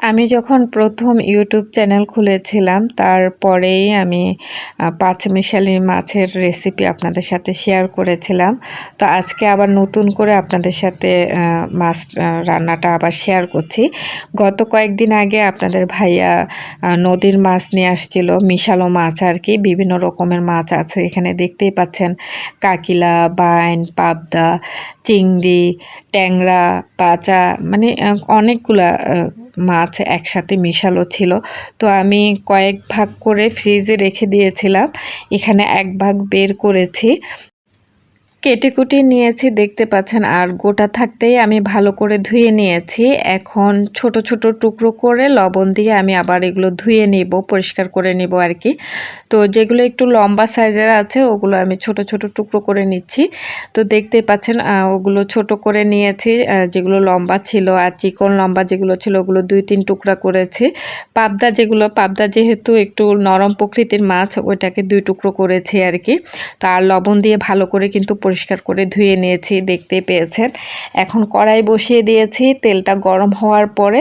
আমি যখন প্রথম ইউটিউব চ্যানেল খুলেছিলাম তারপরেই আমি আহ, পাঁচমিশালি মাছের রেসিপি আপনাদের সাথে শেয়ার করেছিলাম। তো আজকে আবার নতুন করে আপনাদের সাথে মাছ রান্নাটা আবার শেয়ার করছি। গত কয়েকদিন আগে আপনাদের ভাইয়া নদীর মাছ নিয়ে আসছিল মিশালো মাছ আর কি বিভিন্ন রকমের মাছ আছে এখানে দেখতেই পাচ্ছেন। কাকিলা বাইন পাবদা চিংড়ি ট্যাংরা পাচা মানে অনেকগুলা মাছ একসাথে মিশালো ছিল। তো আমি কয়েক ভাগ করে ফ্রিজে রেখে দিয়েছিলাম। এখানে এক ভাগ বের করেছি। কেটে কুটে নিয়েছি, দেখতে পাচ্ছেন। আর গোটা থাকতেই আমি ভালো করে ধুয়ে নিয়েছি। এখন ছোট ছোট টুকরো করে লবণ দিয়ে আমি আবার এগুলো ধুয়ে নিব, পরিষ্কার করে নিব আর কি। তো যেগুলো একটু লম্বা সাইজের আছে, ওগুলো আমি ছোট ছোট টুকরো করে নিচ্ছি। তো দেখতেই পাচ্ছেন ওগুলো ছোট করে নিয়েছি যেগুলো লম্বা ছিল আর চিকন লম্বা যেগুলো ছিল, ওগুলো দুই, তিন টুকরা করেছি। পাবদা যেগুলো, পাবদা যেহেতু একটু নরম প্রকৃতির মাছ, ওইটাকে দুই টুকরো করেছি আর কি। তো আর লবণ দিয়ে ভালো করে কিন্তু পরিষ্কার করে ধুয়ে নিয়েছি, দেখতে পেয়েছেন। এখন কড়াই বসিয়ে দিয়েছি, তেলটা গরম হওয়ার পরে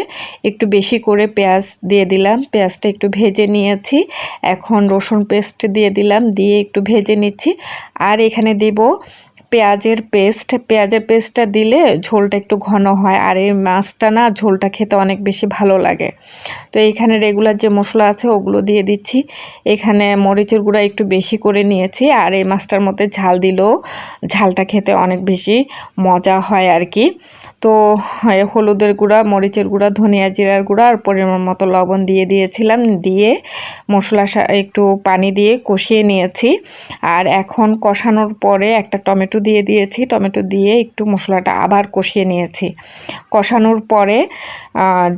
একটু বেশি করে পেঁয়াজ দিয়ে দিলাম, পেঁয়াজটা একটু ভেজে নিয়েছি। এখন রসুন পেস্ট দিয়ে দিলাম, দিয়ে একটু ভেজে নিচ্ছি। আর এখানে দিব পেঁয়াজের পেস্ট পেঁয়াজের পেস্টটা দিলে ঝোলটা একটু ঘন হয় আর এই মাছটা না ঝোলটা খেতে অনেক বেশি ভালো লাগে। তো এইখানে রেগুলার যে মশলা আছে ওগুলো দিয়ে দিচ্ছি। এখানে মরিচের গুঁড়া একটু বেশি করে নিয়েছি আর এই মাছটার মধ্যে ঝাল দিলেও ঝালটা খেতে অনেক বেশি মজা হয় আর কি। তো হলুদের গুঁড়া, মরিচের গুঁড়া, ধনিয়া জিরার গুঁড়া আর পরিমাণ মতো লবণ দিয়ে দিয়েছিলাম। দিয়ে মশলা একটু পানি দিয়ে কষিয়ে নিয়েছি। আর এখন কষানোর পরে একটা টমেটো দিয়ে দিয়েছি, টমেটো দিয়ে একটু মশলাটা আবার কষিয়ে নিয়েছি। কষানোর পরে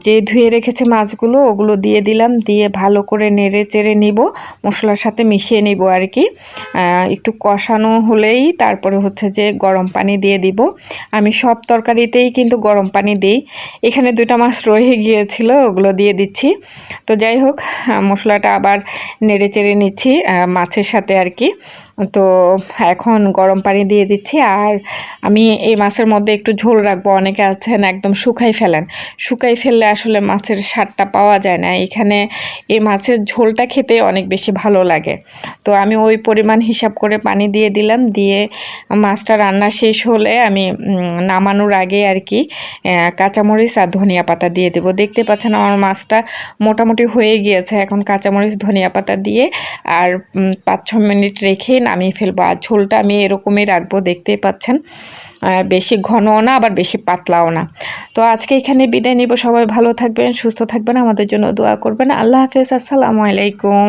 যে ধুয়ে রেখেছে মাছগুলো, ওগুলো দিয়ে দিলাম, দিয়ে ভালো করে নেড়ে চেড়ে নিব, মশলার সাথে মিশিয়ে নিব আর কি। একটু কষানো হলেই তারপরে হচ্ছে যে গরম পানি দিয়ে দিব। আমি সব তরকারিতেই কিন্তু গরম পানি দিই। এখানে দুটা মাছ রয়ে গিয়েছিল, ওগুলো দিয়ে দিচ্ছি। তো যাই হোক, মশলাটা আবার নেড়ে চেড়ে নিচ্ছি মাছের সাথে আর কি। তো এখন গরম পানি দিয়ে দিচ্ছি। আর আমি এই মাছের মধ্যে একটু ঝোল রাখব। অনেকে আছেন একদম শুকাই ফেলেন। শুকাই ফেললে আসলে মাছের স্বাদটা পাওয়া যায় না। এখানে এই মাছের ঝোলটা খেতে অনেক বেশি ভালো লাগে। তো আমি ওই পরিমাণ হিসাব করে পানি দিয়ে দিলাম। দিয়ে মাছটা রান্না শেষ হলে আমি নামানোর আগে আর কি কাঁচামরিচ আর ধনিয়া পাতা দিয়ে দেবো। দেখতে পাচ্ছেন আমার মাছটা মোটামুটি হয়ে গিয়েছে। এখন কাঁচামরিচ, ধনিয়া পাতা দিয়ে আর পাঁচ ছ মিনিট রেখে নামিয়ে ফেলব। আর ঝোলটা আমি এরকমই রাখব দেখতেই পাচ্ছেন। বেশি ঘনও না, আবার বেশি পাতলাও না। তো আজকে এখানে বিদায় নিব। সবাই ভালো থাকবেন, সুস্থ থাকবেন। আমাদের জন্য দোয়া করবেন। আল্লাহ হাফেজ। আসসালামু আলাইকুম।